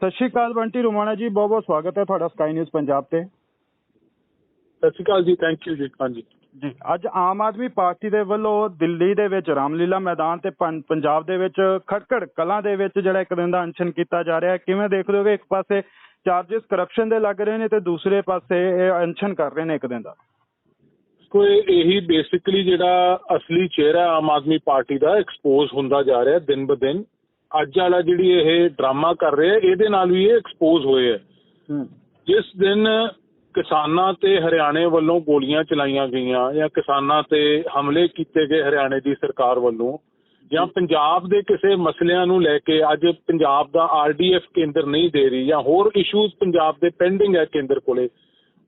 ਸਤਿ ਸ਼੍ਰੀ ਅਕਾਲ ਬੰਟੀ ਰੁਮਾਣਾ ਜੀ ਬਹੁਤ ਬਹੁਤ ਸਵਾਗਤ ਹੈ ਤੁਹਾਡਾ ਸਕਾਈ ਨਿਊਜ਼ ਪੰਜਾਬ ਤੇ। ਸਤਿ ਸ਼੍ਰੀ ਅਕਾਲ ਜੀ ਥੈਂਕ ਯੂ ਜੀ ਹਾਂਜੀ। ਜੀ ਅੱਜ ਆਮ ਆਦਮੀ ਪਾਰਟੀ ਦੇ ਵੱਲੋਂ ਦਿੱਲੀ ਦੇ ਵਿੱਚ ਰਾਮਲੀਲਾ ਮੈਦਾਨ ਤੇ ਪੰਜਾਬ ਦੇ ਵਿੱਚ ਖਟਕੜ ਕਲਾਂ ਦੇ ਵਿੱਚ ਜਿਹੜਾ ਇੱਕ ਦਿਨ ਦਾ ਅਨਸ਼ਨ ਕੀਤਾ ਜਾ ਰਿਹਾ ਹੈ। ਕਿਵੇਂ ਦੇਖਦੇ ਹੋਗੇ ਇੱਕ ਪਾਸੇ ਚਾਰजेस ਕਰਪਸ਼ਨ ਦੇ ਲੱਗ ਰਹੇ ਨੇ ਤੇ ਦੂਸਰੇ ਪਾਸੇ ਇਹ ਅਨਸ਼ਨ ਕਰ ਰਹੇ ਨੇ ਇੱਕ ਦਿਨ ਦਾ? ਕੋਈ ਇਹੀ ਬੇਸਿਕਲੀ ਜਿਹੜਾ ਅਸਲੀ ਚਿਹਰਾ ਆਮ ਆਦਮੀ ਪਾਰਟੀ ਦਾ ਐਕਸਪੋਜ਼ ਹੁੰਦਾ ਜਾ ਰਿਹਾ ਦਿਨ ਬ ਦਿਨ। ਅੱਜ ਵਾਲਾ ਜਿਹੜੀ ਇਹ ਡਰਾਮਾ ਕਰ ਰਹੇ ਇਹਦੇ ਨਾਲ ਵੀ ਇਹ ਐਕਸਪੋਜ਼ ਹੋਏ ਆ ਹੂੰ। ਜਿਸ ਦਿਨ ਕਿਸਾਨਾਂ ਤੇ ਹਰਿਆਣੇ ਵੱਲੋਂ ਗੋਲੀਆਂ ਚਲਾਈਆਂ ਗਈਆਂ ਜਾਂ ਕਿਸਾਨਾਂ ਤੇ ਹਮਲੇ ਕੀਤੇ ਗਏ ਹਰਿਆਣੇ ਦੀ ਸਰਕਾਰ ਵੱਲੋਂ ਜਾਂ ਪੰਜਾਬ ਦੇ ਕਿਸੇ ਮਸਲਿਆਂ ਨੂੰ ਲੈ ਕੇ ਅੱਜ ਪੰਜਾਬ ਦਾ ਆਰਡੀਐਫ ਕੇਂਦਰ ਨਹੀਂ ਦੇ ਰਹੀ ਜਾਂ ਹੋਰ ਇਸ਼ੂਜ਼ ਪੰਜਾਬ ਦੇ ਪੈਂਡਿੰਗ ਹੈ ਕੇਂਦਰ ਕੋਲੇ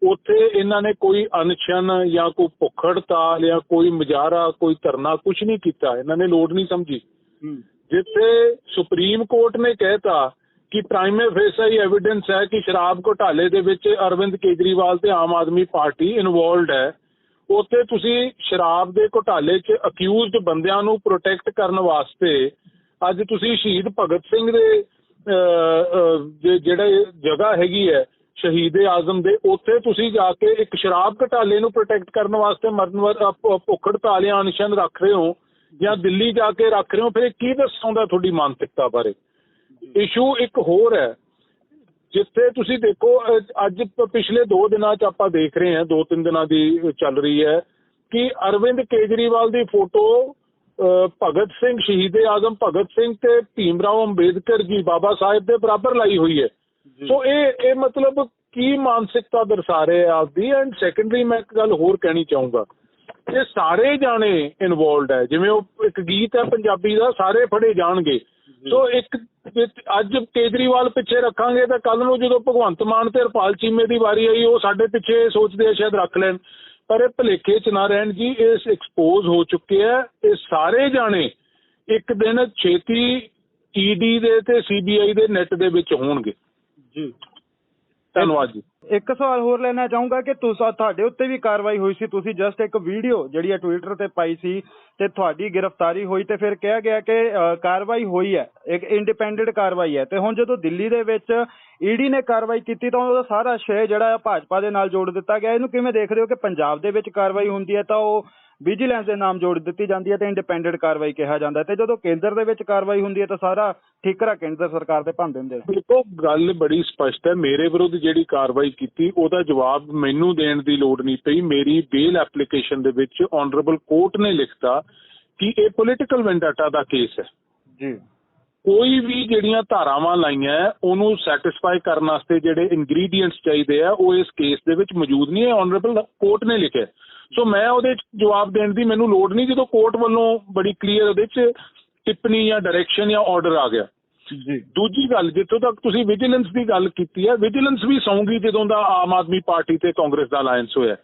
ਉੱਥੇ ਇਹਨਾਂ ਨੇ ਕੋਈ ਅਨਸ਼ਨ ਜਾਂ ਕੋਈ ਭੁੱਖ ਹੜਤਾਲ ਜਾਂ ਕੋਈ ਮੁਜ਼ਾਹਰਾ ਕੋਈ ਧਰਨਾ ਕੁਝ ਨਹੀਂ ਕੀਤਾ। ਇਹਨਾਂ ਨੇ ਲੋੜ ਨਹੀਂ ਸਮਝੀ। ਜਿੱਥੇ ਸੁਪਰੀਮ ਕੋਰਟ ਨੇ ਕਹਿਤਾ ਕਿ ਪ੍ਰਾਈਮੇ ਫੇਸਾ ਹੀ ਐਵੀਡੈਂਸ ਹੈ ਕਿ ਸ਼ਰਾਬ ਘੋਟਾਲੇ ਦੇ ਵਿੱਚ ਅਰਵਿੰਦ ਕੇਜਰੀਵਾਲ ਤੇ ਆਮ ਆਦਮੀ ਪਾਰਟੀ ਇਨਵੋਲਡ ਹੈ। ਉੱਥੇ ਤੁਸੀਂ ਸ਼ਰਾਬ ਦੇ ਘੋਟਾਲੇ 'ਚ ਅਕਿਊਜ਼ਡ ਬੰਦਿਆਂ ਨੂੰ ਪ੍ਰੋਟੈਕਟ ਕਰਨ ਵਾਸਤੇ ਅੱਜ ਤੁਸੀਂ ਸ਼ਹੀਦ ਭਗਤ ਸਿੰਘ ਦੇ ਅਹ, ਅਹ, ਜਿਹੜੇ ਜਗ੍ਹਾ ਹੈਗੀ ਹੈ ਸ਼ਹੀਦ ਆਜ਼ਮ ਦੇ ਉੱਥੇ ਤੁਸੀਂ ਜਾ ਕੇ ਇੱਕ ਸ਼ਰਾਬ ਘਟਾਲੇ ਨੂੰ ਪ੍ਰੋਟੈਕਟ ਕਰਨ ਵਾਸਤੇ ਮਰਨ ਵਰ- ਅਹ, ਭੁ- ਭੁੱਖ ਹੜਤਾਲ ਅਨਸ਼ਨ ਰੱਖ ਰਹੇ ਹੋ। ਜਾਂ ਦਿੱਲੀ ਜਾ ਕੇ ਰੱਖ ਰਹੇ ਹੋ ਫਿਰ ਕੀ ਦਰਸਾਉਂਦਾ ਤੁਹਾਡੀ ਮਾਨਸਿਕਤਾ ਬਾਰੇ? ਇਸ਼ੂ ਇੱਕ ਹੋਰ ਹੈ। ਜਿੱਥੇ ਤੁਸੀਂ ਦੇਖੋ ਅੱਜ ਪਿਛਲੇ 2 ਦਿਨਾਂ 'ਚ ਆਪਾਂ ਦੇਖ ਰਹੇ ਹਾਂ 2-3 ਦਿਨਾਂ ਦੀ ਚੱਲ ਰਹੀ ਹੈ ਕਿ ਅਰਵਿੰਦ ਕੇਜਰੀਵਾਲ ਦੀ ਫੋਟੋ ਭਗਤ ਸਿੰਘ ਸ਼ਹੀਦ ਆਜ਼ਮ ਭਗਤ ਸਿੰਘ ਤੇ ਭੀਮ ਰਾਓ ਅੰਬੇਦਕਰ ਜੀ ਬਾਬਾ ਸਾਹਿਬ ਦੇ ਬਰਾਬਰ ਲਾਈ ਹੋਈ ਹੈ। ਸੋ ਇਹ ਇਹ ਮਤਲਬ ਕੀ ਮਾਨਸਿਕਤਾ ਦਰਸਾ ਰਹੇ ਆ ਆਪਦੀ ਐਂਡ ਸੈਕੰਡਰੀ ਮੈਂ ਇੱਕ ਗੱਲ ਹੋਰ ਕਹਿਣੀ ਚਾਹੂੰਗਾ। ਇਹ ਸਾਰੇ ਜਾਣੇ ਇਨਵੋਲਡ ਹੈ। ਜਿਵੇਂ ਉਹ ਇੱਕ ਗੀਤ ਹੈ ਪੰਜਾਬੀ ਦਾ ਸਾਰੇ ਫੜੇ ਜਾਣਗੇ। ਸੋ ਇੱਕ ਅੱਜ ਕੇਜਰੀਵਾਲ ਪਿੱਛੇ ਰੱਖਾਂਗੇ ਤਾਂ ਕੱਲ ਨੂੰ ਜਦੋਂ ਭਗਵੰਤ ਮਾਨ ਤੇ ਹਰਪਾਲ ਚੀਮੇ ਦੀ ਵਾਰੀ ਆਈ ਉਹ ਸਾਡੇ ਪਿੱਛੇ ਸੋਚਦੇ ਆ ਸ਼ਾਇਦ ਰੱਖ ਲੈਣ। ਪਰ ਇਹ ਭਲੇਖੇ ਚ ਨਾ ਰਹਿਣ ਜੀ ਇਸ ਐਕਸਪੋਜ਼ ਹੋ ਚੁੱਕੇ ਆ। ਇਹ ਸਾਰੇ ਜਾਣੇ ਇੱਕ ਦਿਨ ਛੇਤੀ ਈਡੀ ਦੇ ਤੇ ਸੀਬੀਆਈ ਦੇ ਨੈਟ ਦੇ ਵਿੱਚ ਹੋਣਗੇ। ਜੀ। ਧੰਨਵਾਦ ਜੀ। ਇੱਕ ਸਵਾਲ ਹੋਰ ਲੈਣਾ ਚਾਹੂੰਗਾ ਕਿ ਤੁਸੀਂ ਤੁਹਾਡੇ ਉੱਤੇ ਵੀ ਕਾਰਵਾਈ ਹੋਈ ਸੀ। ਤੁਸੀਂ ਜਸਟ ਇੱਕ ਵੀਡੀਓ ਜਿਹੜੀ ਹੈ ਟਵਿੱਟਰ ਤੇ ਪਾਈ ਸੀ ਤੇ ਤੁਹਾਡੀ ਗ੍ਰਿਫਤਾਰੀ ਹੋਈ ਤੇ ਫਿਰ ਕਿਹਾ ਗਿਆ ਕਿ ਕਾਰਵਾਈ ਹੋਈ ਹੈ। ਇੱਕ ਇੰਡੀਪੈਂਡੈਂਟ ਕਾਰਵਾਈ ਹੈ। ਤੇ ਹੁਣ ਜਦੋਂ ਦਿੱਲੀ ਦੇ ਵਿੱਚ ਈਡੀ ਨੇ ਕਾਰਵਾਈ ਕੀਤੀ ਤਾਂ ਉਹਦਾ ਸਾਰਾ ਸ਼ੇ ਜਿਹੜਾ ਹੈ ਭਾਜਪਾ ਦੇ ਨਾਲ ਜੋੜ ਦਿੱਤਾ ਗਿਆ। ਇਹਨੂੰ ਕਿਵੇਂ ਦੇਖ ਰਹੇ ਹੋ ਕਿ ਪੰਜਾਬ ਦੇ ਵਿੱਚ ਕਾਰਵਾਈ ਹੁੰਦੀ ਹੈ ਤਾਂ ਉਹ ਵਿਜੀਲੈਂਸ ਦੇ ਨਾਮ ਜੋੜ ਦਿੱਤੀ ਜਾਂਦੀ ਹੈ ਤੇ ਇੰਡੀਪੈਂਡੈਂਟ ਕਾਰਵਾਈ ਕਿਹਾ ਜਾਂਦਾ ਤੇ ਜਦੋਂ ਕੇਂਦਰ ਦੇ ਵਿੱਚ ਕਾਰਵਾਈ ਹੁੰਦੀ ਹੈ ਤਾਂ ਸਾਰਾ ਠੀਕਰਾ ਕੇਂਦਰ ਸਰਕਾਰ ਤੇ ਭੰਨ ਦਿੰਦੇ ਦੇਖੋ ਗੱਲ ਬੜੀ ਸਪਸ਼ਟ ਹੈ। ਮੇਰੇ ਵਿਰੁੱਧ ਜਿਹੜੀ ਕਾਰਵਾਈ ਕੀਤੀ ਉਹਦਾ ਜਵਾਬ ਮੈਨੂੰ ਦੇਣ ਦੀ ਲੋੜ ਨਹੀਂ ਪਈ। ਮੇਰੀ ਬੇਲ ਐਪਲੀਕੇਸ਼ਨ ਦੇ ਵਿੱਚ ਆਨਰੇਬਲ ਕੋਰਟ ਨੇ ਲਿਖਤਾ ਕਿ ਇਹ ਪੋਲੀਟੀਕਲ ਵੈਂਡਾਟਾ ਦਾ ਕੇਸ ਹੈ। ਜੀ। ਕੋਈ ਵੀ ਜਿਹੜੀਆਂ ਧਾਰਾਵਾਂ ਲਾਈਆਂ ਉਹਨੂੰ ਸੈਟੀਸਫਾਈ ਕਰਨ ਵਾਸਤੇ ਜਿਹੜੇ ਇਨਗਰੀਡੀਐਂਟਸ ਚਾਹੀਦੇ ਆ ਉਹ ਇਸ ਕੇਸ ਦੇ ਵਿੱਚ ਮੌਜੂਦ ਨਹੀਂ ਹੈ। ਆਨਰੇਬਲ ਕੋਰਟ ਨੇ ਲਿਖਿਆ ਸੋ ਮੈਂ ਉਹਦੇ ਜਵਾਬ ਦੇਣ ਦੀ ਮੈਨੂੰ ਲੋੜ ਨਹੀਂ ਜਦੋਂ ਕੋਰਟ ਵੱਲੋਂ ਬੜੀ ਕਲੀਅਰ ਉਹਦੇ 'ਚ ਟਿੱਪਣੀ ਜਾਂ ਡਾਇਰੈਕਸ਼ਨ ਜਾਂ ਆਰਡਰ ਆ ਗਿਆ। ਜੀ। ਦੂਜੀ ਗੱਲ ਜਿੱਥੋਂ ਤੱਕ ਤੁਸੀਂ ਵਿਜੀਲੈਂਸ ਦੀ ਗੱਲ ਕੀਤੀ ਹੈ ਵਿਜੀਲੈਂਸ ਵੀ ਸੌਂਗੀ ਜਦੋਂ ਦਾ ਆਮ ਆਦਮੀ ਪਾਰਟੀ ਤੇ ਕਾਂਗਰਸ ਦਾ ਅਲਾਈਅੰਸ ਹੋਇਆ।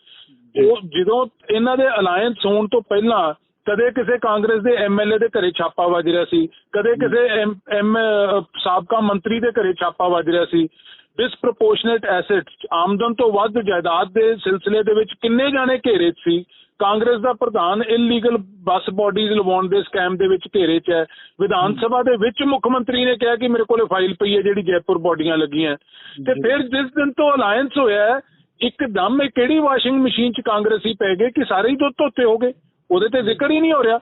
ਉਹ ਜਦੋਂ ਇਹਨਾਂ ਦੇ ਅਲਾਈਅੰਸ ਹੋਣ ਤੋਂ ਪਹਿਲਾਂ ਕਦੇ ਕਿਸੇ ਕਾਂਗਰਸ ਦੇ ਐਮਐਲਏ ਦੇ ਘਰੇ ਛਾਪਾ ਵੱਜ ਰਿਹਾ ਸੀ ਕਦੇ ਕਿਸੇ ਐਮ ਸਾਬਕਾ ਮੰਤਰੀ ਦੇ ਘਰੇ ਛਾਪਾ ਵੱਜ ਰਿਹਾ ਸੀ। ਡਿਸਪ੍ਰੋਪੋਰਸ਼ਨੇਟ ਐਸੈਟਸ ਆਮਦਨ ਤੋਂ ਵੱਧ ਜਾਇਦਾਦ ਦੇ ਸਿਲਸਿਲੇ ਦੇ ਵਿੱਚ ਕਿੰਨੇ ਜਾਣੇ ਘੇਰੇ 'ਚ ਸੀ? ਕਾਂਗਰਸ ਦਾ ਪ੍ਰਧਾਨ ਇਲੀਗਲ ਬੱਸ ਬਾਡੀਜ਼ ਲਵਾਉਣ ਦੇ ਸਕੈਮ ਦੇ ਵਿੱਚ ਘੇਰੇ 'ਚ ਹੈ। ਵਿਧਾਨ ਸਭਾ ਦੇ ਵਿੱਚ ਮੁੱਖ ਮੰਤਰੀ ਨੇ ਕਿਹਾ ਕਿ ਮੇਰੇ ਕੋਲੇ ਫਾਈਲ ਪਈ ਹੈ ਜਿਹੜੀ ਜੈਪੁਰ ਬਾਡੀਆਂ ਲੱਗੀਆਂ। ਤੇ ਫਿਰ ਜਿਸ ਦਿਨ ਤੋਂ ਅਲਾਈਅੰਸ ਹੋਇਆ ਹੈ, ਇੱਕਦਮ ਇਹ ਕਿਹੜੀ ਵਾਸ਼ਿੰਗ ਮਸ਼ੀਨ 'ਚ ਕਾਂਗਰਸੀ ਪੈ ਗਏ ਕਿ ਸਾਰੇ ਹੀ ਧੋਤੇ ਹੋ ਗਏ ਉਹਦੇ ਤੇ ਜ਼ਿਕਰ ਹੀ ਨਹੀਂ ਹੋ ਰਿਹਾ।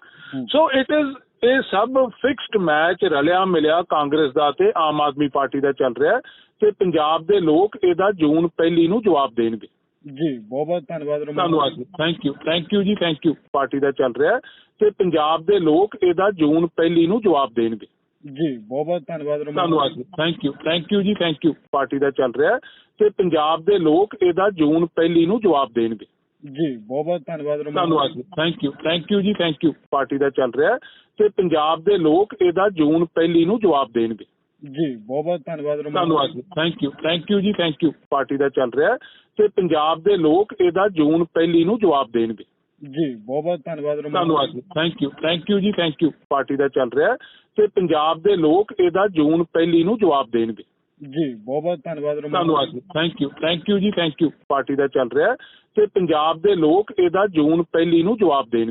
ਸੋ ਇਟ ਇਜ਼ ਇਹ ਸਭ ਫਿਕਸਡ ਮੈਚ ਰਲਿਆ ਮਿਲਿਆ ਕਾਂਗਰਸ ਦਾ ਤੇ ਆਮ ਆਦਮੀ ਪਾਰਟੀ ਦਾ ਚੱਲ ਰਿਹਾ ਤੇ ਪੰਜਾਬ ਦੇ ਲੋਕ ਇਹਦਾ ਜੂਨ ਪਹਿਲੀ ਨੂੰ ਜਵਾਬ ਦੇਣਗੇ। ਜੀ ਬਹੁਤ ਬਹੁਤ ਧੰਨਵਾਦ ਰਮਨ ਧੰਨਵਾਦ thank you thank you ji thank you party ਦਾ ਚੱਲ ਰਿਹਾ ਤੇ ਪੰਜਾਬ ਦੇ ਲੋਕ ਇਹਦਾ ਜੂਨ ਪਹਿਲੀ ਨੂੰ ਜਵਾਬ ਦੇਣਗੇ। ਜੀ ਬਹੁਤ ਬਹੁਤ ਧੰਨਵਾਦ ਰਮਨ ਧੰਨਵਾਦ thank you thank you ji thank you party ਦਾ ਚੱਲ ਰਿਹਾ ਤੇ ਪੰਜਾਬ ਦੇ ਲੋਕ ਇਹਦਾ ਜੂਨ ਪਹਿਲੀ ਨੂੰ ਜਵਾਬ ਦੇਣਗੇ। ਜੀ ਬਹੁਤ ਬਹੁਤ ਧੰਨਵਾਦ ਰਮਨ ਧੰਨਵਾਦ ji. Thank you thank you ਜੀ ਥੈਂਕ ਯੂ ਪਾਰਟੀ ਦਾ ਚੱਲ ਰਿਹਾ ਤੇ ਪੰਜਾਬ ਦੇ ਲੋਕ ਇਹਦਾ ਜੂਨ ਪਹਿਲੀ ਨੂੰ ਜਵਾਬ ਦੇਣਗੇ। ਜੀ ਬਹੁਤ ਬਹੁਤ ਧੰਨਵਾਦ ਰਮਨ ਧੰਨਵਾਦ ji. Thank you thank you ਜੀ ਥੈਂਕ ਯੂ ਪਾਰਟੀ ਦਾ ਚੱਲ ਰਿਹਾ ਤੇ ਪੰਜਾਬ ਦੇ ਲੋਕ ਇਹਦਾ ਜੂਨ ਪਹਿਲੀ ਨੂੰ ਜਵਾਬ ਦੇਣਗੇ। ਜੀ ਬਹੁਤ ਬਹੁਤ ਧੰਨਵਾਦ ਰਮਨ ਧੰਨਵਾਦ ji. Thank you thank you ਜੀ ਥੈਂਕ ਯੂ ਪਾਰਟੀ ਦਾ ਚੱਲ ਰਿਹਾ ਤੇ ਪੰਜਾਬ ਦੇ ਲੋਕ ਇਹਦਾ ਜੂਨ ਪਹਿਲੀ ਨੂੰ ਜਵਾਬ ਦੇਣਗੇ। ਜੀ ਬਹੁਤ ਬਹੁਤ ਧੰਨਵਾਦ ਰਮਨ ਧੰਨਵਾਦ ji. Thank you thank you ਜੀ ਥੈਂਕ ਯੂ ਪਾਰਟੀ ਦਾ ਚੱਲ ਰਿਹਾ ਤੇ ਪੰਜਾਬ ਦੇ ਲੋਕ ਇਹਦਾ ਜੂਨ ਪਹਿਲੀ ਨੂੰ ਜਵਾਬ ਦੇਣਗੇ।